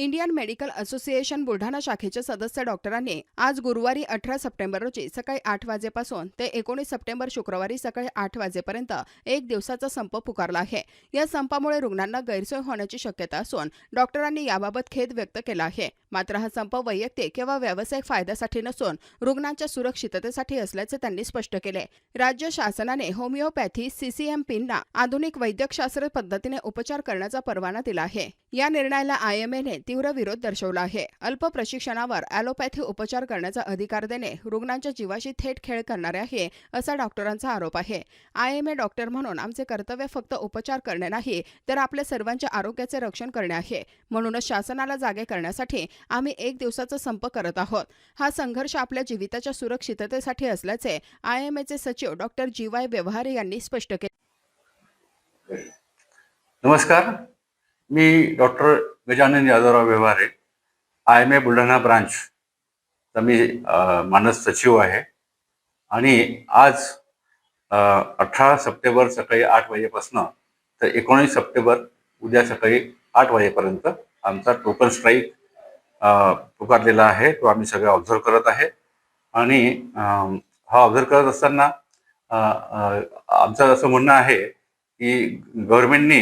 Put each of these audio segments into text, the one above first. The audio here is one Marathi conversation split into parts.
इंडियन मेडिकल असोसिएशन बुलढाणा शाखेचे सदस्य डॉक्टरांनी आज गुरुवारी अठरा सप्टेंबर रोजी सकाळी आठ वाजेपासून ते एकोणीस सप्टेंबर शुक्रवारी सकाळी आठ वाजेपर्यंत एक दिवसाचा संप पुकारला आहे. या संपामुळे रुग्णांना गैरसोय होण्याची शक्यता असून डॉक्टरांनी याबाबत खेद व्यक्त केला आहे. मात्र हा संप वैयक्तिक किंवा व्यावसायिक फायद्यासाठी नसून रुग्णांच्या सुरक्षिततेसाठी असल्याचे त्यांनी स्पष्ट केले. राज्य शासनाने होमिओपॅथी सीसीएम पिनना आधुनिक वैद्यकशास्त्र पद्धतीने उपचार करण्याचा परवाना दिला आहे. या निर्णयाला आयएमएने तीव्र विरोध दर्शवला आहे. अल्प प्रशिक्षणावर ॲलोपॅथी उपचार करण्याचा अधिकार देणे रुग्णांच्या जीवाशी थेट खेळ करणारे आहे असा डॉक्टरांचा आरोप आहे. आयएमए डॉक्टर म्हणून आमचे कर्तव्य फक्त उपचार करणे नाही तर आपल्या सर्वांच्या आरोग्याचे रक्षण करणे आहे. म्हणूनच शासनाला जागे करण्यासाठी आम्ही एक दिवसाचा संप करत आहोत. हा संघर्ष आपल्या जीविताच्या सुरक्षिततेसाठी असल्याचे आयएमएचे सचिव डॉक्टर जी वाय व्यवहारे यांनी स्पष्ट केले. नमस्कार. मी doctor Gajanan Yadavrao Vyavahare I M A Buldhana ब्रांचचा मी मानस सचिव आहे. आणि आज अठरा सप्टेंबर सकाळी आठ वाजेपासनं तर एकोणीस सप्टेंबर उद्या सकाळी आठ वाजेपर्यंत आमचा टोकन स्ट्राईक पुकारलेला आहे. तो आम्ही सगळे ऑब्झर्व करत आहे. आणि हा ऑब्झर्व करत असताना आमचं असं म्हणणं आहे की गव्हर्नमेंटनी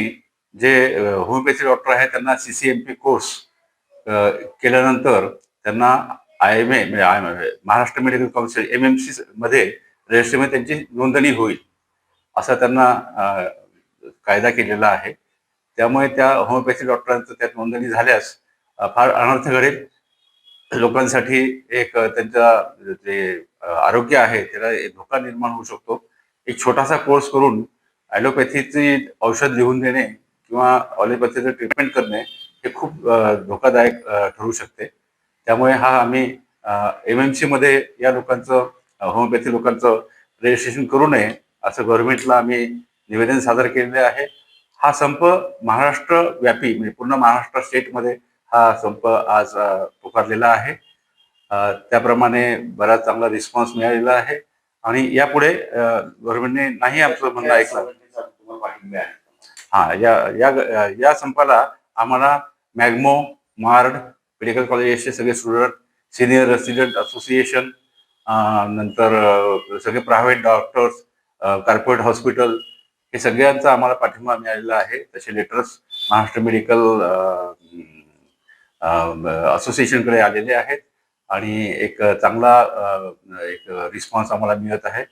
जे होमिओपॅथी डॉक्टर आहे त्यांना C C M P course केल्यानंतर त्यांना आय एम ए म्हणजे आय म्हणजे Maharashtra medical council M M C मध्ये रजिस्ट्रीमध्ये त्यांची नोंदणी होईल असा त्यांना कायदा केलेला आहे. त्यामुळे त्या होमिओपॅथी डॉक्टरांचं त्यात नोंदणी झाल्यास फार अनर्थ घडेल. लोकांसाठी एक त्यांचा जे आरोग्य आहे त्याला एक धोका निर्माण होऊ शकतो. एक छोटासा कोर्स करून ॲलोपॅथीची औषध लिहून देणे किंवा ॲलोपॅथीचं ट्रीटमेंट करणे हे खूप धोकादायक ठरू शकते. त्यामुळे हा आम्ही एम एम सीमध्ये या लोकांचं होमिओपॅथी लोकांचं रजिस्ट्रेशन करू नये असं गव्हर्नमेंटला आम्ही निवेदन सादर केलेले आहे. हा संप महाराष्ट्र व्यापी म्हणजे पूर्ण महाराष्ट्र स्टेटमध्ये हा संप आज पुकारलेला आहे. त्याप्रमाणे बराच चांगला रिस्पॉन्स मिळालेला आहे. आणि यापुढे गव्हर्नमेंटने नाही आमचं म्हणणं ऐकलं. हा या या या संपाला आम्हाला मॅग्मो मार्ड मेडिकल कॉलेजेसचे सगळे स्टुडंट सिनियर रेसिडेंट असोसिएशन नंतर सगळे प्रायव्हेट डॉक्टर्स कार्पोरेट हॉस्पिटल हे सगळ्यांचा आम्हाला पाठिंबा मिळालेला आहे. तसे लेटर्स महाराष्ट्र मेडिकल असोसिएशनकडे आलेले आहेत आणि एक चांगला एक रिस्पॉन्स आम्हाला मिळत आहे.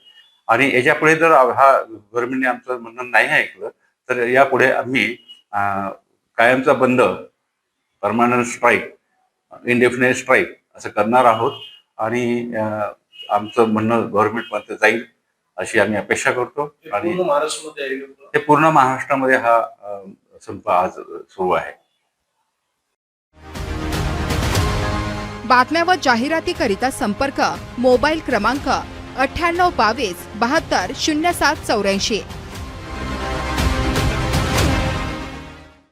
आणि याच्यापुढे जर हा गव्हर्नमेंटने आमचं म्हणणं नाही ऐकलं तर यापुढे आम्ही कायमचा बंद परमानंट स्ट्राईक इनडेफिनेट स्ट्राईक असं करणार आहोत. आणि आमचं म्हणणं गव्हर्नमेंटपर्यंत जाईल अशी आम्ही अपेक्षा करतो. आणि? हे पूर्ण महाराष्ट्रामध्ये हा संप आज सुरू आहे. बातम्या व जाहिरातीकरिता संपर्क मोबाईल क्रमांक अठ्ठ्याण्णव बावीस बहात्तर शून्य सात चौऱ्याऐंशी.